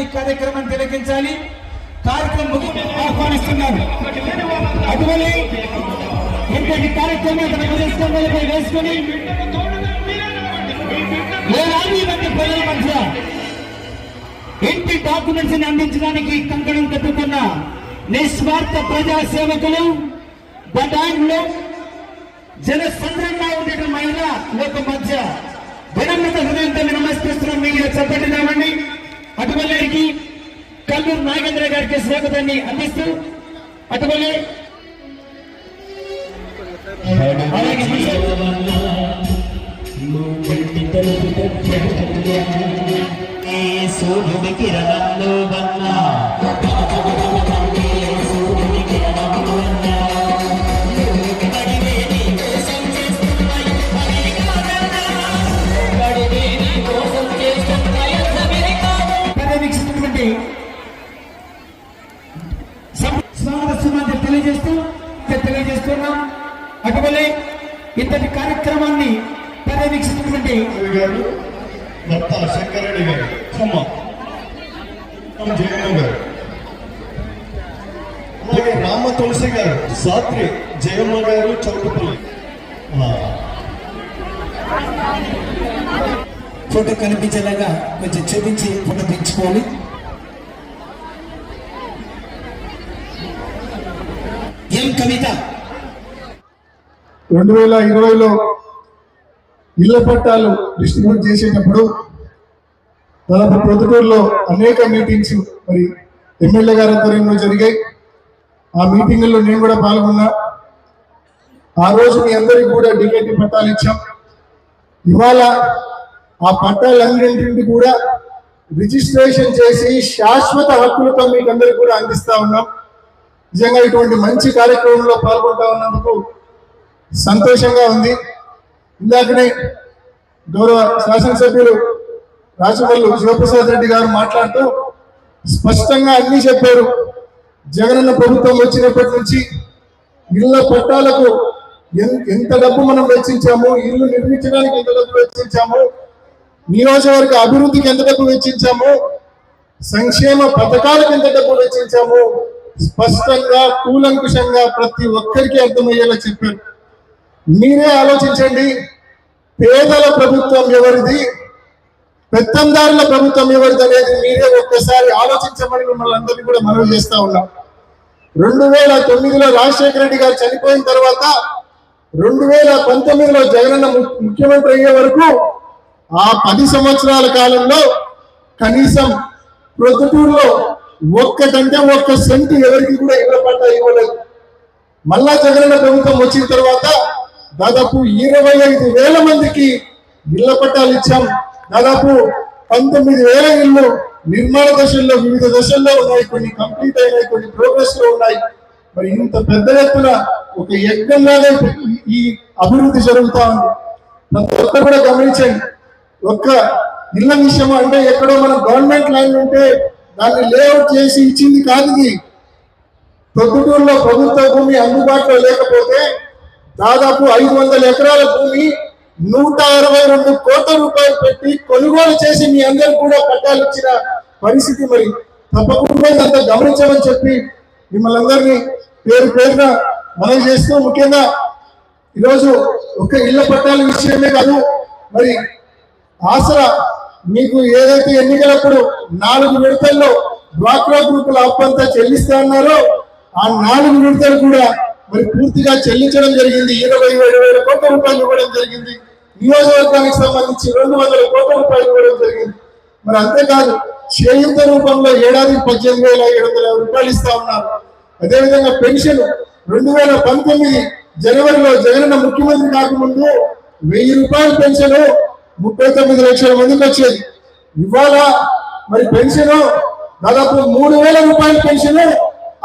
ఈ కార్యక్రమాన్ని తిలకించాలి. కార్యక్రమం ఆహ్వానిస్తున్నారు. అటువంటి ఇంతటి కార్యక్రమం తన వేసుకొని వేలాది మంది ప్రజల మధ్య ఇంటి డాక్యుమెంట్స్ని అందించడానికి కంకణం కట్టుకున్న నిస్వార్థ ప్రజా సేవకులు బడాంగ్లో జన సంద్రంగా ఉండే మహిళ లోక మధ్య వినమ్రత హృదయంతో నమస్కరిస్తున్నాం. మీరు చెప్పండినామండి అటువల్లికి కల్లూరు నాగేంద్ర గారికి స్వాగతాన్ని అందిస్తూ అటువల్లి అలాగే ఈ సూర్యుడి కిరణంలో వల్ల అటువలే ఇంతటి కార్యక్రమాన్ని పర్యవేక్షించినటువంటి గారు భర్త శంకరెడ్డి గారు జయమ్మ గారు అలాగే రామ తులసి గారు సాత్రి జయమ్మ గారు చౌటుపల్లి. ఫోటో కనిపించేలాగా కొంచెం చూపించి ఫోటో తెచ్చుకోవాలి. ఎం కవిత? రెండు వేల ఇరవైలో ఇళ్ళ పట్టాలు డిస్ట్రిబ్యూట్ చేసేటప్పుడు దాదాపు ప్రొద్దుటూరులో అనేక మీటింగ్స్ మరి ఎమ్మెల్యే గారి ఆధ్వర్యంలో జరిగాయి. ఆ మీటింగుల్లో నేను కూడా పాల్గొన్నా. ఆ రోజు మీ అందరికి కూడా డికేటి పట్టాలు ఇచ్చాం. ఇవాళ ఆ పట్టాలన్నింటినీ కూడా రిజిస్ట్రేషన్ చేసి శాశ్వత హక్కులతో మీకు అందరికి కూడా అందిస్తా ఉన్నాం. నిజంగా ఇటువంటి మంచి కార్యక్రమంలో పాల్గొంటా ఉన్నందుకు సంతోషంగా ఉంది. ఇందాకనే గౌరవ శాసనసభ్యులు రాచవల్లు శివప్రసాద్ రెడ్డి గారు మాట్లాడుతూ స్పష్టంగా అన్ని చెప్పారు. జగనన్న ప్రభుత్వం వచ్చినప్పటి నుంచి ఇళ్ళ పట్టాలకు ఎంత డబ్బు మనం వెచ్చించాము? ఇల్లు నిర్మించడానికి ఎంత డబ్బు వెచ్చించాము? నియోజకవర్గ అభివృద్ధికి ఎంత డబ్బు వెచ్చించాము? సంక్షేమ పథకాలకు ఎంత డబ్బు వెచ్చించాము? స్పష్టంగా కూలంకుషంగా ప్రతి ఒక్కరికి అర్థమయ్యేలా చెప్పారు. మీరే ఆలోచించండి. పేదల ప్రభుత్వం ఎవరిది? పెత్తందారుల ప్రభుత్వం ఎవరిది అనేది మీరే ఒక్కసారి ఆలోచించమని మిమ్మల్ని అందరినీ కూడా మనవి చేస్తా ఉన్నాం. రెండు వేల తొమ్మిదిలో రాజశేఖర రెడ్డి గారు చనిపోయిన తర్వాత రెండు వేల పంతొమ్మిదిలో జగనన్న ముఖ్యమంత్రి అయ్యే వరకు ఆ పది సంవత్సరాల కాలంలో కనీసం ప్రొద్దుటూరులో ఒక్కటంటే ఒక్క సెంటు ఎవరికి కూడా ఇవ్వబడ్డా ఇవ్వలేదు. మళ్ళా జగనన్న ప్రభుత్వం వచ్చిన తర్వాత దాదాపు ఇరవై ఐదు వేల మందికి ఇళ్ళ పట్టాలు ఇచ్చాం. దాదాపు పంతొమ్మిది వేల ఇళ్ళు నిర్మాణ దశల్లో వివిధ దశల్లో ఉన్నాయి. కొన్ని కంప్లీట్ అయినాయి కొన్ని ప్రోగ్రెస్లో ఉన్నాయి. మరి ఇంత పెద్ద ఎత్తున ఒక యజ్ఞంలాగా ఈ- అభివృద్ధి జరుగుతా ఉంది. ప్రతి ఒక్కరు కూడా గమనించండి. ఒక్క ఇళ్ళ విషయం అంటే ఎక్కడో మనం గవర్నమెంట్ ల్యాండ్ ఉంటే దాన్ని లేఅవుట్ చేసి ఇచ్చింది కాదు ఇది. ప్రొద్దుటూరులో ప్రభుత్వ భూమి అందుబాటులో లేకపోతే దాదాపు ఐదు వందల ఎకరాల భూమి నూట అరవై రెండు కోట్ల రూపాయలు పెట్టి కొనుగోలు చేసి మీ అందరికి కూడా పట్టాలు ఇచ్చిన పరిస్థితి మరి తప్పకుండా ఇదంతా గమనించమని చెప్పి మిమ్మల్ని అందరినీ పేరు పేరున మనం చేస్తూ ముఖ్యంగా ఈరోజు ఒక ఇళ్ళ పట్టాల విషయమే కాదు మరి ఆసరా మీకు ఏదైతే ఎన్నికలప్పుడు నాలుగు విడతల్లో డ్వాక్రా గ్రూపుల అప్పంతా చెల్లిస్తా అన్నారో ఆ నాలుగు విడతలు కూడా మరి పూర్తిగా చెల్లించడం జరిగింది. ఇరవై ఏడు వేల కోట్ల రూపాయలు ఇవ్వడం జరిగింది. నియోజకవర్గానికి సంబంధించి రెండు వందల కోట్ల రూపాయలు ఇవ్వడం జరిగింది. మరి అంతేకాదు చేయుత రూపంలో ఏడాదికి పద్దెనిమిది వేల ఏడు వందల రూపాయలు ఇస్తా ఉన్నారు. అదేవిధంగా పెన్షన్ రెండు వేల పంతొమ్మిది జనవరిలో జగనన్న ముఖ్యమంత్రి కాకముందు వెయ్యి రూపాయల పెన్షన్ ముప్పై తొమ్మిది లక్షల మందికి వచ్చేది. ఇవాళ మరి పెన్షన్ దాదాపు మూడు వేల రూపాయల పెన్షన్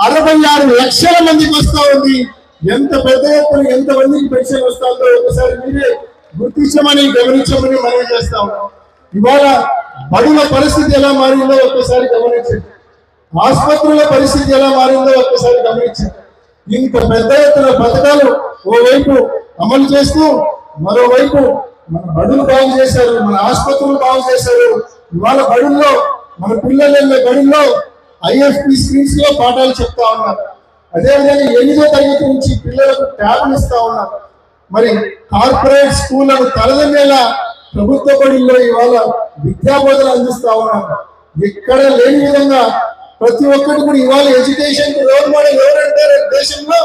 అరవై ఆరు లక్షల మందికి వస్తా ఉంది. ఎంత పెద్ద ఎత్తున ఎంత మందికి పెన్షన్ వస్తుందో ఒకసారి మీరే గుర్తించమని గమనించమని మనం చేస్తా ఉన్నాం. ఇవాళ బడుల పరిస్థితి ఎలా మారిందో ఒక్కసారి గమనించండి. ఆసుపత్రుల పరిస్థితి ఎలా మారిందో ఒక్కసారి గమనించండి. ఇంత పెద్ద ఎత్తున పథకాలు ఓవైపు అమలు చేస్తూ మరోవైపు మన బడులు బాగు చేశారు మన ఆసుపత్రులు బాగు చేశారు. ఇవాళ బడుల్లో మన పిల్లలు వెళ్ళే బడిలో ఐఎఫ్పి స్క్రీన్స్లో పాఠాలు చెప్తా ఉన్నారు. అదేవిధంగా ఎనిమిదో తరగతి నుంచి పిల్లలకు ట్యాబ్లు ఇస్తా ఉన్నారు. మరి కార్పొరేట్ స్కూళ్ళను తలదన్నేలా ప్రభుత్వ పడిలో ఇవాళ విద్యా బోధన అందిస్తా ఉన్నారు. ఎక్కడ లేని విధంగా ప్రతి ఒక్కటి కూడా ఇవాళ ఎడ్యుకేషన్ రోల్ మోడల్ ఎవరంటే దేశంలో?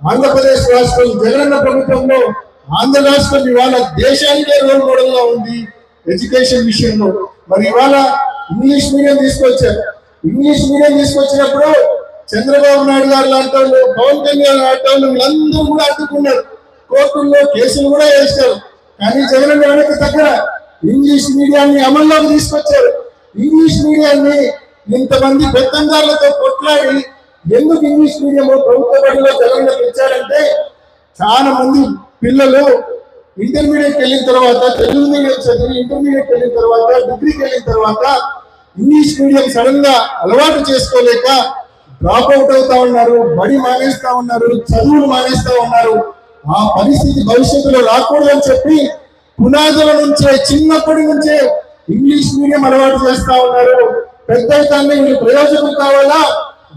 ఆంధ్రప్రదేశ్ రాష్ట్రం జగనన్న ప్రభుత్వంలో ఆంధ్ర రాష్ట్రం ఇవాళ దేశానికే రోల్ మోడల్గా ఉంది ఎడ్యుకేషన్ విషయంలో. మరి ఇవాళ ఇంగ్లీష్ మీడియం తీసుకొచ్చారు. ఇంగ్లీష్ మీడియం తీసుకొచ్చినప్పుడు చంద్రబాబు నాయుడు గారు లాంటి వాళ్ళు పవన్ కళ్యాణ్ లాంటి వాళ్ళు వీళ్ళందరూ కూడా అడ్డుకున్నారు. కోర్టుల్లో కేసులు కూడా వేశారు. కానీ జగన్ వెనక్కి దగ్గర ఇంగ్లీష్ మీడియాన్ని అమల్లోకి తీసుకొచ్చారు. ఇంగ్లీష్ మీడియాన్ని ఇంతమంది పెత్తందారులతో కొట్లాడి ఎందుకు ఇంగ్లీష్ మీడియం ప్రభుత్వ బడిలో జగన్లో పెంచారంటే చాలా మంది పిల్లలు ఇంటర్మీడియట్ వెళ్ళిన తర్వాత తెలుగు మీడియం చదివి ఇంటర్మీడియట్ వెళ్ళిన తర్వాత డిగ్రీకి వెళ్ళిన తర్వాత ఇంగ్లీష్ మీడియం సడన్గా అలవాటు చేసుకోలేక డ్రాప్ అవుట్ అవుతా ఉన్నారు బడి మానేస్తా ఉన్నారు చదువులు మానేస్తా ఉన్నారు. ఆ పరిస్థితి భవిష్యత్తులో రాకూడదని చెప్పి పునాదుల నుంచే చిన్నప్పటి నుంచే ఇంగ్లీష్ మీడియం అలవాటు చేస్తా ఉన్నారు. పెద్ద అయితేనే వీళ్ళు ప్రయోజనం కావాలా?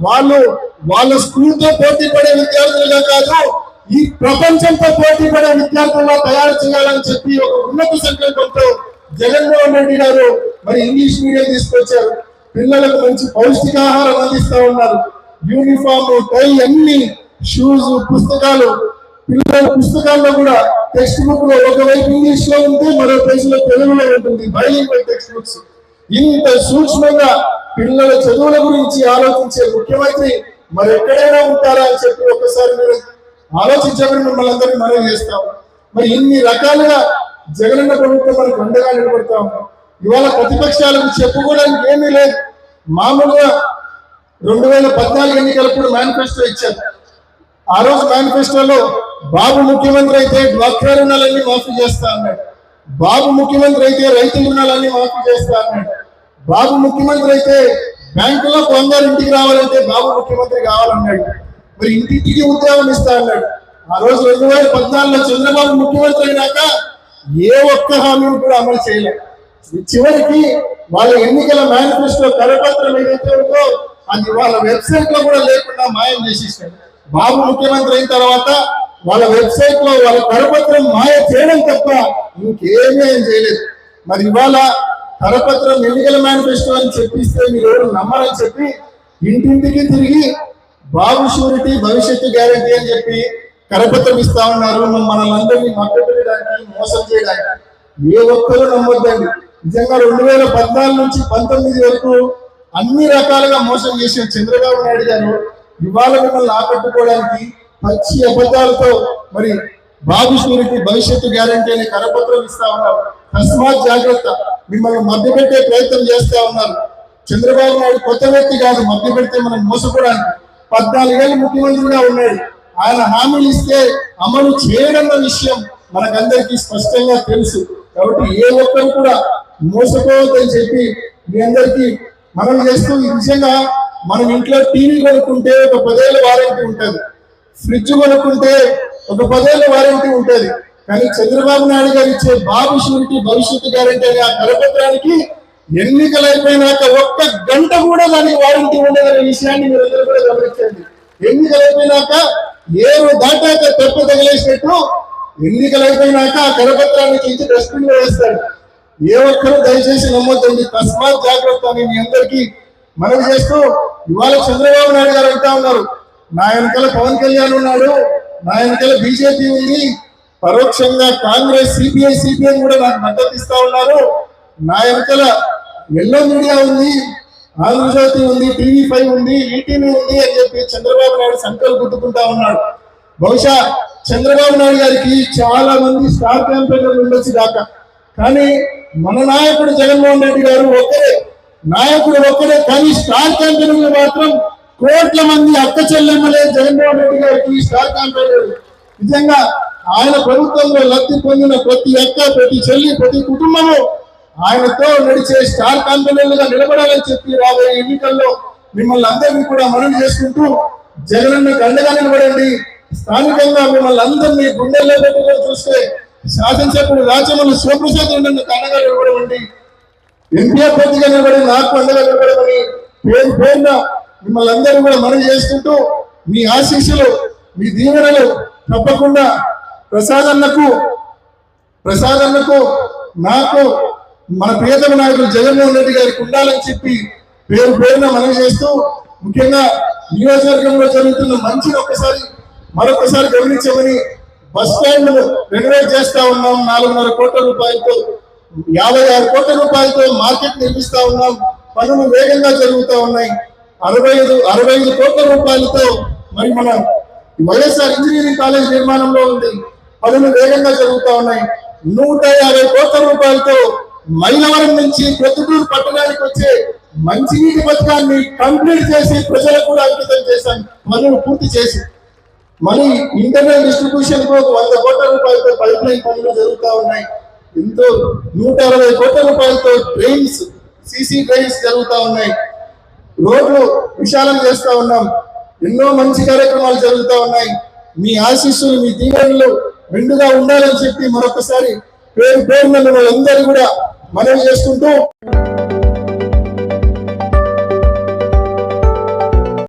వాళ్ళు వాళ్ళ స్కూల్తో పోటీ పడే విద్యార్థులుగా కాదు ఈ ప్రపంచంతో పోటీ పడే విద్యార్థులుగా తయారు చేయాలని చెప్పి ఒక ఉన్నత సంకల్పంతో జగన్మోహన్ రెడ్డి గారు మరి ఇంగ్లీష్ మీడియం తీసుకొచ్చారు. పిల్లలకు మంచి పౌష్టికాహారం అందిస్తా ఉన్నారు. యూనిఫామ్ టై అన్ని షూస్ పుస్తకాలు పిల్లల పుస్తకాల్లో కూడా టెక్స్ట్ బుక్లో ఒకవైపు ఇంగ్లీష్లో ఉంటే మరో పేజ్ తెలుగులో ఉంటుంది బైలింగ్ టెక్స్ట్ బుక్స్ ఇంత సూక్ష్మంగా పిల్లల చదువుల గురించి ఆలోచించే ముఖ్యమంత్రి మరి ఎక్కడైనా ఉంటారా అని చెప్పి ఒకసారి మీరు ఆలోచించమని మిమ్మల్ని అందరినీ మనం చేస్తాం. మరి ఇన్ని రకాలుగా జగనన్న ప్రభుత్వం మనకు అండగా నిలబడతా. ఉన్నాం ఇవాళ ప్రతిపక్షాలకు చెప్పుకోవడానికి ఏమీ లేదు. మామూలుగా రెండు వేల పద్నాలుగు ఎన్నికలప్పుడు మేనిఫెస్టో ఇచ్చారు. ఆ రోజు మేనిఫెస్టోలో బాబు ముఖ్యమంత్రి అయితే డ్వాక్రా రుణాలన్నీ మాఫీ చేస్తా అన్నాడు. బాబు ముఖ్యమంత్రి అయితే రైతు రుణాలన్నీ మాఫీ చేస్తా అన్నాడు. బాబు ముఖ్యమంత్రి అయితే బ్యాంకులో బంగారు ఇంటికి రావాలంటే బాబు ముఖ్యమంత్రి కావాలన్నాడు. మరి ఇంటింటికి ఉద్యోగం ఇస్తా అన్నాడు. ఆ రోజు రెండు వేల పద్నాలుగులో చంద్రబాబు ముఖ్యమంత్రి అయినాక ఏ ఒక్క హామీని కూడా అమలు చేయలేదు చివరికి వాళ్ళ ఎన్నికల మేనిఫెస్టో కరపత్రం ఏదైతే ఉందో అది వాళ్ళ వెబ్సైట్లో కూడా లేకుండా మాయం చేసేసారు. బాబు ముఖ్యమంత్రి అయిన తర్వాత వాళ్ళ వెబ్సైట్లో వాళ్ళ కరపత్రం మాయ చేయడం తప్ప ఇంకేమీ ఆయన చేయలేదు. మరి ఇవాళ కరపత్రం ఎన్నికల మేనిఫెస్టో అని చెప్పిస్తే మీరు ఎవరు నమ్మరని చెప్పి ఇంటింటికి తిరిగి బాబు షూరిటీ భవిష్యత్తు గ్యారంటీ అని చెప్పి కరపత్రం ఇస్తా ఉన్నారు. మనల్ని అందరినీ మభ్యపెట్టడానికి మోసం చేయడానికి ఏ ఒక్కరూ నమ్మొద్దండి. నిజంగా రెండు వేల పద్నాలుగు నుంచి పంతొమ్మిది వరకు అన్ని రకాలుగా మోసం చేసిన చంద్రబాబు నాయుడు గారు ఇవాళ మిమ్మల్ని ఆకట్టుకోవడానికి పచ్చి అబద్ధాలతో మరి బాబు సూరికి భవిష్యత్తు గ్యారంటీ అనే కరపత్రం ఇస్తా ఉన్నారు. తస్మాత్ జాగ్రత్త మిమ్మల్ని మభ్యపెట్టే ప్రయత్నం చేస్తా ఉన్నారు. చంద్రబాబు నాయుడు కొత్త వ్యక్తి కాదు మధ్య పెడితే మనం మోసపోవడానికి. పద్నాలుగేళ్ళు ముఖ్యమంత్రిగా ఉన్నాడు. ఆయన హామీలు ఇస్తే అమలు చేయడం విషయం మనకందరికీ స్పష్టంగా తెలుసు. కాబట్టి ఏ ఒక్కరు కూడా మోసపోవద్దని చెప్పి మీ అందరికీ మనం చేస్తూ. నిజంగా మనం ఇంట్లో టీవీ కొనుక్కుంటే ఒక పదేళ్ళ వారంటీ ఉంటుంది. ఫ్రిడ్జ్ కొనుక్కుంటే ఒక పదేళ్ళ వారంటీ ఉంటుంది. కానీ చంద్రబాబు నాయుడు గారు ఇచ్చే బాబు షూరిటీ భవిష్యత్తు గ్యారంటీ అనే ఆ కరపత్రానికి ఎన్నికలు అయిపోయినాక ఒక్క గంట కూడా దానికి వారంటీ ఉండదనే విషయాన్ని మీరందరూ కూడా గమనించండి. ఎన్నికలు అయిపోయినాక ఏరు దాటాక తెప్ప తగిలేసినట్టు ఎన్నికలు అయిపోయినాక ఆ కరపత్రాన్ని తీసి డస్ట్బిన్లో వేస్తాడు ఏ ఒక్కరూ దయచేసి నమ్మొద్దండి. తస్మాత్ జాగ్రత్త అని మీ అందరికీ మనవి చేస్తూ ఇవాళ చంద్రబాబు నాయుడు గారు అంటా ఉన్నారు. నా వెనకాల పవన్ కళ్యాణ్ ఉన్నాడు నా వెనకాల బీజేపీ ఉంది. పరోక్షంగా కాంగ్రెస్ సిపిఐ సిపిఎం కూడా నాకు మద్దతు ఇస్తా ఉన్నారు. నా వెనకాల ఎల్లో మీడియా ఉంది ఆంధ్రజ్యోతి ఉంది టీవీ ఫైవ్ ఉంది ఈటీవీ ఉంది అని చెప్పి చంద్రబాబు నాయుడు సంకల్ప గుర్తుకుంటా ఉన్నాడు. బహుశా చంద్రబాబు నాయుడు గారికి చాలా మంది స్టార్ క్యాంపెయినర్లు ఉండొచ్చు దాకా కానీ మన నాయకుడు జగన్మోహన్ రెడ్డి గారు ఒక్కరే. నాయకుడు ఒక్కరే కానీ స్టార్ కంపెనీలు మాత్రం కోట్ల మంది అక్క చెల్లెమ్మలే జగన్మోహన్ రెడ్డి గారికి స్టార్ క్యాంపెయినర్ నిజంగా ఆయన ప్రభుత్వంలో లబ్ధి పొందిన ప్రతి అక్క ప్రతి చెల్లి ప్రతి కుటుంబము ఆయనతో నడిచే స్టార్ కంపెనీలుగా నిలబడాలని చెప్పి రాబోయే ఎన్నికల్లో మిమ్మల్ని అందరినీ కూడా మనం చేసుకుంటూ జగనన్నకు అండగా నిలబడండి. స్థానికంగా మిమ్మల్ని అందరినీ గుండెల్లో పెట్టుకొని చూస్తే శాసనసభ్యుడు రాజమల్లి శివప్రసాద్ రెడ్డి ఇవ్వడం నిలబడమండి. ఎంపీ అభ్యర్థిగా నిలబడి నాకు అండగా నిలబడమని పేరు పేరున మిమ్మల్ని అందరూ కూడా మనం చేసుకుంటూ మీ ఆశీస్సులు మీ దీవెనలు తప్పకుండా ప్రసాదన్నకు ప్రసాదన్నకు నాకు మన ప్రియతమ నాయకులు జగన్మోహన్ రెడ్డి గారికి ఉండాలని చెప్పి పేరు పేరున మనం చేస్తూ ముఖ్యంగా నియోజకవర్గంలో జరుగుతున్న మంచిని ఒక్కసారి మరొకసారి గమనించమని బస్ స్టాండ్ రెనోవేట్ చేస్తా ఉన్నాం. నాలుగున్నర కోట్ల రూపాయలతో యాభై ఆరు కోట్ల రూపాయలతో మార్కెట్ నిర్మిస్తా ఉన్నాం. పనులు వేగంగా జరుగుతూ ఉన్నాయి. అరవై ఐదు అరవై ఐదు కోట్ల రూపాయలతో మరి మన వైఎస్ఆర్ ఇంజనీరింగ్ కాలేజ్ నిర్మాణంలో ఉంది. పనులు వేగంగా జరుగుతూ ఉన్నాయి. నూట యాభై కోట్ల రూపాయలతో మైలవరం నుంచి ప్రొద్దుటూరు పట్టణానికి వచ్చే మంచినీటి పథకాన్ని కంప్లీట్ చేసి ప్రజలకు కూడా అంకితం చేశాం. పనులు పూర్తి చేసి మరి ఇంటర్నల్ డిస్ట్రిబ్యూషన్కు వంద కోట్ల రూపాయలతో పైప్ లైన్ పనులు జరుగుతూ ఉన్నాయి. ఎంతో నూట అరవై కోట్ల రూపాయలతో డ్రైన్స్ సిసి డ్రైన్స్ జరుగుతూ ఉన్నాయి. రోడ్లు విశాలం చేస్తూ ఉన్నాం. ఎన్నో మంచి కార్యక్రమాలు జరుగుతూ ఉన్నాయి. మీ ఆశీస్సులు మీ దీవెనలు మెండుగా ఉండాలని చెప్పి మరొకసారి పేరు పేరు నన్ను అందరూ కూడా మనవి చేసుకుంటూ